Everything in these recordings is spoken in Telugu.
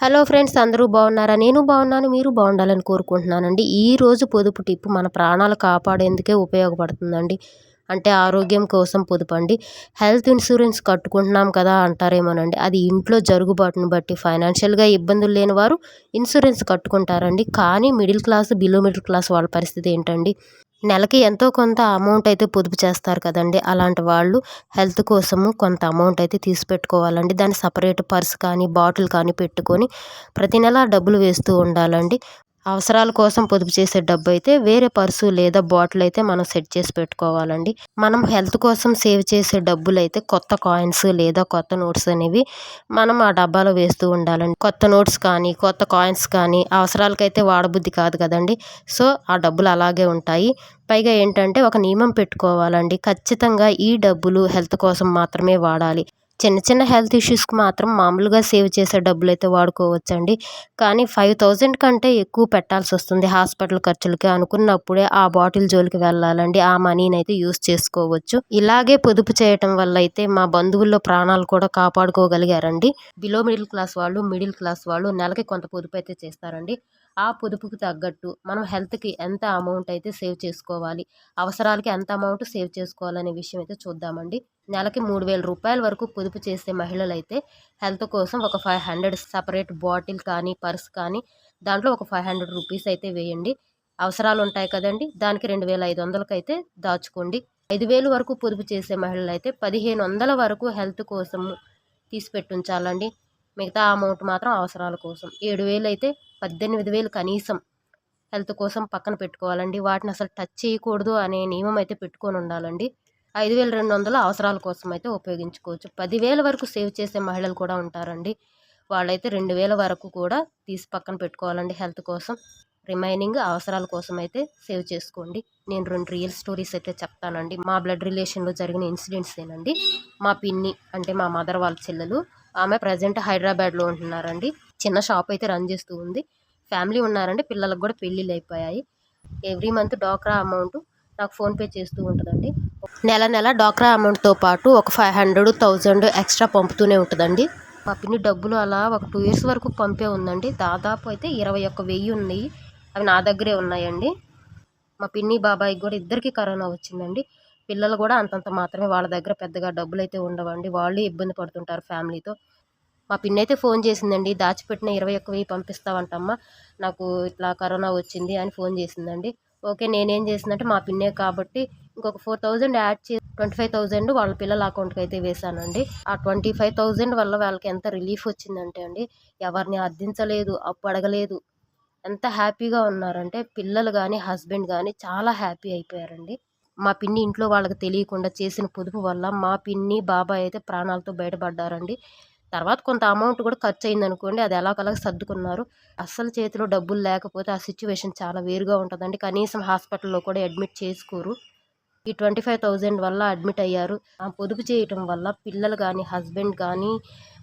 హలో ఫ్రెండ్స్ అందరూ బాగున్నారా? నేను బాగున్నాను మీరు బాగుండాలని కోరుకుంటున్నానండి. ఈ రోజు పొదుపు టిప్పు మన ప్రాణాలు కాపాడేందుకే ఉపయోగపడుతుందండి. అంటే ఆరోగ్యం కోసం పొదుపు అండి హెల్త్ ఇన్సూరెన్స్ కట్టుకుంటున్నాం కదా అంటారేమోనండి. అది ఇంట్లో జరుగుబాటును బట్టి ఫైనాన్షియల్గా ఇబ్బందులు లేని వారు ఇన్సూరెన్స్ కట్టుకుంటారండి. కానీ middle class below middle class వాళ్ళ పరిస్థితి ఏంటండి? నెలకి ఎంతో కొంత అమౌంట్ అయితే పొదుపు చేస్తారు కదండి. అలాంటి వాళ్ళు హెల్త్ కోసము కొంత అమౌంట్ అయితే తీసి పెట్టుకోవాలండి. దాన్ని సపరేట్ పర్స్ కానీ బాటిల్ కానీ పెట్టుకొని ప్రతి నెల డబ్బులు వేస్తూ ఉండాలండి. అవసరాల కోసం పొదుపు చేసే డబ్బు అయితే వేరే పర్సు లేదా బాటిల్ అయితే మనం సెట్ చేసి పెట్టుకోవాలండి. మనం హెల్త్ కోసం సేవ్ చేసే డబ్బులు అయితే కొత్త కాయిన్స్ లేదా కొత్త నోట్స్ అనేవి మనం ఆ డబ్బాలో వేస్తూ ఉండాలండి. కొత్త నోట్స్ కానీ కొత్త కాయిన్స్ కానీ అవసరాలకైతే వాడబుద్ధి కాదు కదండి. సో ఆ డబ్బులు అలాగే ఉంటాయి. పైగా ఏంటంటే ఒక నియమం పెట్టుకోవాలండి. ఖచ్చితంగా ఈ డబ్బులు హెల్త్ కోసం మాత్రమే వాడాలి. చిన్న చిన్న హెల్త్ ఇష్యూస్కి మాత్రం మామూలుగా సేవ్ చేసే డబ్బులు అయితే వాడుకోవచ్చండి. కానీ ఫైవ్ థౌజండ్ కంటే ఎక్కువ పెట్టాల్సి వస్తుంది హాస్పిటల్ ఖర్చులకి. అనుకున్నప్పుడే ఆ బాటిల్ జోలికి వెళ్ళాలండి. ఆ మనీని అయితే యూస్ చేసుకోవచ్చు. ఇలాగే పొదుపు చేయటం వల్ల అయితే మా బంధువుల్లో ప్రాణాలు కూడా కాపాడుకోగలిగారండి. బిలో మిడిల్ క్లాస్ వాళ్ళు మిడిల్ క్లాస్ వాళ్ళు నెలకి కొంత పొదుపు అయితే చేస్తారండి. ఆ పొదుపుకు తగ్గట్టు మనం హెల్త్కి ఎంత అమౌంట్ అయితే సేవ్ చేసుకోవాలి అవసరాలకి ఎంత అమౌంట్ సేవ్ చేసుకోవాలనే విషయం అయితే చూద్దామండి. నెలకి మూడు వేల రూపాయల వరకు పొదుపు చేసే మహిళలు అయితే హెల్త్ కోసం ఒక ఫైవ్ హండ్రెడ్ సపరేట్ బాటిల్ కానీ పర్స్ కానీ దాంట్లో ఒక ఫైవ్ హండ్రెడ్ రూపీస్ అయితే వేయండి. అవసరాలు ఉంటాయి కదండి దానికి రెండు వేల ఐదు వందలకి అయితే దాచుకోండి. ఐదు వేలు వరకు పొదుపు చేసే మహిళలు అయితే పదిహేను వందల వరకు హెల్త్ కోసం తీసి పెట్టుంచాలండి మిగతా అమౌంట్ మాత్రం అవసరాల కోసం. ఏడు వేలు అయితే పద్దెనిమిది వేలు కనీసం హెల్త్ కోసం పక్కన పెట్టుకోవాలండి. వాటిని అసలు టచ్ చేయకూడదు అనే నియమం అయితే పెట్టుకొని ఉండాలండి. ఐదు వేల రెండు వందలు అవసరాల కోసం అయితే ఉపయోగించుకోవచ్చు. పదివేల వరకు సేవ్ చేసే మహిళలు కూడా ఉంటారండి. వాళ్ళైతే రెండు వేల వరకు కూడా తీసి పక్కన పెట్టుకోవాలండి హెల్త్ కోసం. రిమైనింగ్ అవసరాల కోసం అయితే సేవ్ చేసుకోండి. నేను రెండు రియల్ స్టోరీస్ అయితే చెప్తానండి. మా బ్లడ్ రిలేషన్లో జరిగిన ఇన్సిడెంట్స్ ఏనండి. మా పిన్ని అంటే మా మదర్ వాళ్ళ చెల్లెలు ఆమె ప్రజెంట్ హైదరాబాద్లో ఉంటున్నారండి. చిన్న షాప్ అయితే రన్ చేస్తూ ఉంది. ఫ్యామిలీ ఉన్నారండి. పిల్లలకు కూడా పెళ్ళిళ్ళు అయిపోయాయి. ఎవ్రీ మంత్ డాక్రా అమౌంట్ నాకు ఫోన్పే చేస్తూ ఉంటుందండి. నెల నెల డాక్రా అమౌంట్తో పాటు ఒక ఫైవ్ హండ్రెడ్ థౌజండ్ ఎక్స్ట్రా పంపుతూనే ఉంటుందండి. మా పిన్ని డబ్బులు అలా ఒక టూ ఇయర్స్ వరకు పంపే ఉందండి. దాదాపు అయితే ఇరవై ఒక్క వెయ్యి ఉన్నాయి. అవి నా దగ్గరే ఉన్నాయండి. మా పిన్ని బాబాయికి కూడా ఇద్దరికి కరోనా వచ్చిందండి. పిల్లలు కూడా అంతంత మాత్రమే వాళ్ళ దగ్గర పెద్దగా డబ్బులు అయితే ఉండవండి. వాళ్ళు ఇబ్బంది పడుతుంటారు ఫ్యామిలీతో. మా పిన్ని అయితే ఫోన్ చేసిందండి దాచిపెట్టిన ఇరవై ఒక్క వెయ్యి పంపిస్తావంటమ్మా నాకు ఇట్లా కరోనా వచ్చింది అని ఫోన్ చేసిందండి. ఓకే నేనేం చేసిందంటే మా పిన్నే కాబట్టి ఇంకొక ఫోర్ థౌజండ్ యాడ్ చేసి ట్వంటీ ఫైవ్ థౌజండ్ వాళ్ళ పిల్లల అకౌంట్కి అయితే వేశానండి. ఆ ట్వంటీ ఫైవ్ థౌజండ్ వల్ల వాళ్ళకి ఎంత రిలీఫ్ వచ్చిందంటే అండి ఎవరిని అర్థించలేదు అప్పు అడగలేదు. ఎంత హ్యాపీగా ఉన్నారంటే పిల్లలు కానీ హస్బెండ్ కానీ చాలా హ్యాపీ అయిపోయారండి. మా పిన్ని ఇంట్లో వాళ్ళకి తెలియకుండా చేసిన పొదుపు వల్ల మా పిన్ని బాబాయ్ అయితే ప్రాణాలతో బయటపడ్డారండి. తర్వాత కొంత అమౌంట్ కూడా ఖర్చు అయింది అనుకోండి అది ఎలాగలా సర్దుకున్నారు. అస్సలు చేతిలో డబ్బులు లేకపోతే ఆ సిచ్యువేషన్ చాలా వేరుగా ఉంటుందండి. కనీసం హాస్పిటల్లో కూడా అడ్మిట్ చేసుకోరు. ఈ ట్వంటీ ఫైవ్ థౌజండ్ వల్ల అడ్మిట్ అయ్యారు. ఆ పొదుపు చేయటం వల్ల పిల్లలు కానీ హస్బెండ్ కానీ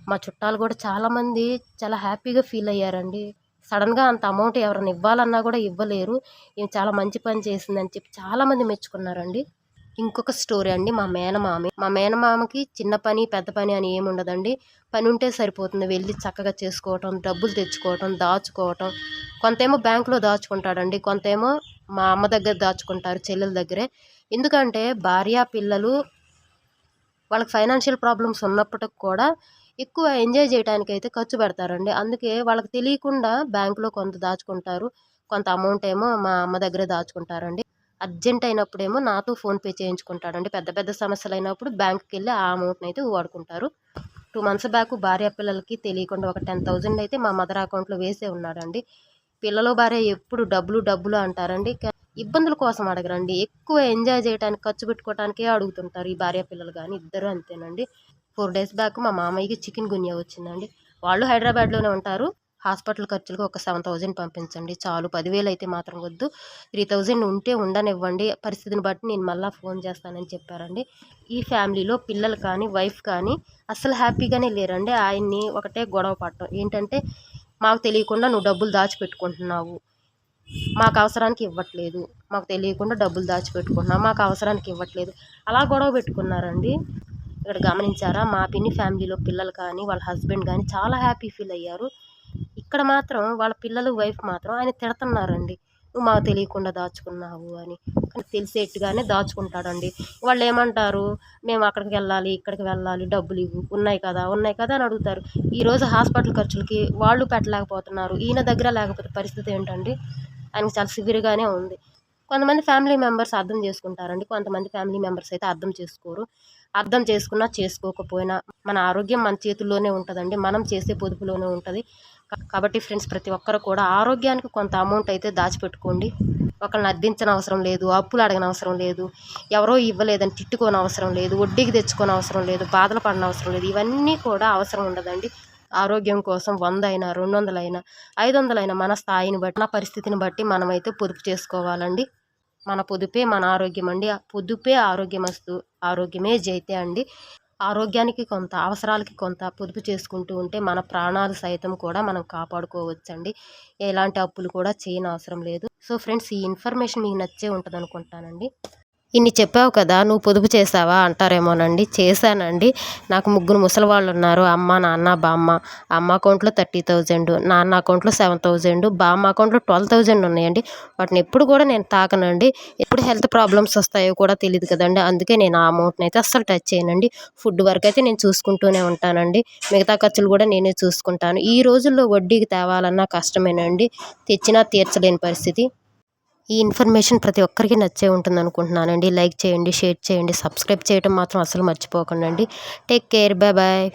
మా చుట్టాలు కూడా చాలామంది చాలా హ్యాపీగా ఫీల్ అయ్యారండి. సడన్గా అంత అమౌంట్ ఎవరైనా ఇవ్వాలన్నా కూడా ఇవ్వలేరు. ఈమె చాలా మంచి పని చేసిందని చెప్పి చాలామంది మెచ్చుకున్నారండి. ఇంకొక స్టోరీ అండి మా మేనమామి. మా మేనమామకి చిన్న పని పెద్ద పని అని ఏమి ఉండదండి. పని ఉంటే సరిపోతుంది. వెళ్ళి చక్కగా చేసుకోవటం డబ్బులు తెచ్చుకోవటం దాచుకోవటం. కొంతేమో బ్యాంకులో దాచుకుంటాడండి. కొంతేమో మా అమ్మ దగ్గర దాచుకుంటారు చెల్లెల దగ్గరే. ఎందుకంటే భార్య పిల్లలు వాళ్ళకి ఫైనాన్షియల్ ప్రాబ్లమ్స్ ఉన్నప్పటికి కూడా ఎక్కువ ఎంజాయ్ చేయడానికి అయితే ఖర్చు పెడతారండి. అందుకే వాళ్ళకి తెలియకుండా బ్యాంకులో కొంత దాచుకుంటారు. కొంత అమౌంట్ ఏమో మా అమ్మ దగ్గర దాచుకుంటారండి. అర్జెంట్ అయినప్పుడేమో నాతో ఫోన్పే చేయించుకుంటాడండి పెద్ద పెద్ద సమస్యలు అయినప్పుడు బ్యాంక్కి వెళ్ళి ఆ అమౌంట్ని అయితే వాడుకుంటారు. టూ మంత్స్ బ్యాక్ భార్య పిల్లలకి తెలియకుండా ఒక టెన్ థౌజండ్ అయితే మా మదర్ అకౌంట్లో వేసే ఉన్నాడండి. పిల్లలు భార్య ఎప్పుడు డబ్బులు డబ్బులు అంటారండి. ఇబ్బందుల కోసం అడగరండి. ఎక్కువ ఎంజాయ్ చేయడానికి ఖర్చు పెట్టుకోవడానికే అడుగుతుంటారు ఈ భార్య పిల్లలు కానీ ఇద్దరు అంతేనండి. ఫోర్ డేస్ బ్యాక్ మా మామయ్యకి చికెన్ గున్యా వచ్చిందండి. వాళ్ళు హైదరాబాద్లోనే ఉంటారు. హాస్పిటల్ ఖర్చులకు ఒక సెవెన్ థౌజండ్ పంపించండి. చాలు. పదివేలు అయితే మాత్రం వద్దు. త్రీ థౌజండ్ ఉంటే ఉండనివ్వండి. పరిస్థితిని బట్టి నేను మళ్ళీ ఫోన్ చేస్తానని చెప్పారండి. ఈ ఫ్యామిలీలో పిల్లలు కానీ వైఫ్ కానీ అస్సలు హ్యాపీగానే లేరండి. ఆయన్ని ఒకటే గొడవ పడటం. ఏంటంటే మాకు తెలియకుండా నువ్వు డబ్బులు దాచిపెట్టుకుంటున్నావు. మాకు అవసరానికి ఇవ్వట్లేదు. మాకు తెలియకుండా డబ్బులు దాచిపెట్టుకుంటున్నావు. మాకు అవసరానికి ఇవ్వట్లేదు. అలా గొడవ పెట్టుకున్నారండి. ఇక్కడ గమనించారా? మా పిన్ని ఫ్యామిలీలో పిల్లలు కానీ వాళ్ళ హస్బెండ్ కానీ చాలా హ్యాపీ ఫీల్ అయ్యారు. ఇక్కడ మాత్రం వాళ్ళ పిల్లలు వైఫ్ మాత్రం ఆయన తిడుతున్నారండి. నువ్వు మాకు తెలియకుండా దాచుకున్నావు అని. కానీ తెలిసేట్టుగానే దాచుకుంటాడండి. వాళ్ళు ఏమంటారు? మేము అక్కడికి వెళ్ళాలి ఇక్కడికి వెళ్ళాలి డబ్బులు ఇవ్వు ఉన్నాయి కదా ఉన్నాయి కదా అని అడుగుతారు. ఈరోజు హాస్పిటల్ ఖర్చులకి వాళ్ళు పెట్టలేకపోతున్నారు. ఈయన దగ్గర లేకపోతే పరిస్థితి ఏంటండి? ఆయనకి చాలా సివియర్గానే ఉంది. కొంతమంది ఫ్యామిలీ మెంబర్స్ అర్థం చేసుకుంటారండి. కొంతమంది ఫ్యామిలీ మెంబర్స్ అయితే అర్థం చేసుకోరు. అర్థం చేసుకున్నా చేసుకోకపోయినా మన ఆరోగ్యం మన చేతుల్లోనే ఉంటుందండి. మనం చేసే పొదుపులోనే ఉంటుంది. కాబట్టి ఫ్రెండ్స్ ప్రతి ఒక్కరు కూడా ఆరోగ్యానికి కొంత అమౌంట్ అయితే దాచిపెట్టుకోండి. ఒకళ్ళని అర్థించని అవసరం లేదు అప్పులు అడగని అవసరం లేదు ఎవరో ఇవ్వలేదని తిట్టుకోని అవసరం లేదు వడ్డీకి తెచ్చుకోని అవసరం లేదు బాధలు పడిన అవసరం లేదు ఇవన్నీ కూడా అవసరం ఉండదండి. ఆరోగ్యం కోసం వంద అయినా రెండు వందలైనా ఐదు వందలైనా మన స్థాయిని బట్టి మన పరిస్థితిని బట్టి మనమైతే పొదుపు చేసుకోవాలండి. మన పొదుపే మన ఆరోగ్యం అండి. పొదుపే ఆరోగ్యమస్తు ఆరోగ్యమే జైతే అండి. ఆరోగ్యానికి కొంత అవసరాలకి కొంత పొదుపు చేసుకుంటూ ఉంటే మన ప్రాణాలు సైతం కూడా మనం కాపాడుకోవచ్చండి. ఎలాంటి అప్పులు కూడా చేయని అవసరం లేదు. సో ఫ్రెండ్స్ ఈ ఇన్ఫర్మేషన్ మీకు నచ్చే ఉంటుంది అనుకుంటానండి ఇన్ని చెప్పావు కదా నువ్వు పొదుపు చేసావా అంటారేమోనండి. చేశానండి. నాకు ముగ్గురు ముసలి వాళ్ళు ఉన్నారు అమ్మ నాన్న బామ్మ. అమ్మ అకౌంట్లో థర్టీ థౌజండ్ నాన్న అకౌంట్లో సెవెన్ థౌజండ్ బామ్మ అకౌంట్లో ట్వెల్వ్ థౌజండ్ ఉన్నాయండి. వాటిని ఎప్పుడు కూడా నేను తాకనండి. ఎప్పుడు హెల్త్ ప్రాబ్లమ్స్ వస్తాయో కూడా తెలియదు కదండి. అందుకే నేను ఆ అమౌంట్ని అయితే అస్సలు టచ్ చేయనండి. ఫుడ్ వరకు అయితే నేను చూసుకుంటూనే ఉంటానండి. మిగతా ఖర్చులు కూడా నేనే చూసుకుంటాను. ఈ రోజుల్లో వడ్డీకి తేవాలన్నా కష్టమేనండి. తెచ్చినా తీర్చలేని పరిస్థితి. ఈ ఇన్ఫర్మేషన్ ప్రతి ఒక్కరికి నచ్చే ఉంటుంది అనుకుంటున్నానండి. లైక్ చేయండి షేర్ చేయండి సబ్స్క్రైబ్ చేయడం మాత్రం అసలు మర్చిపోకండి టేక్ కేర్ బాయ్ బాయ్.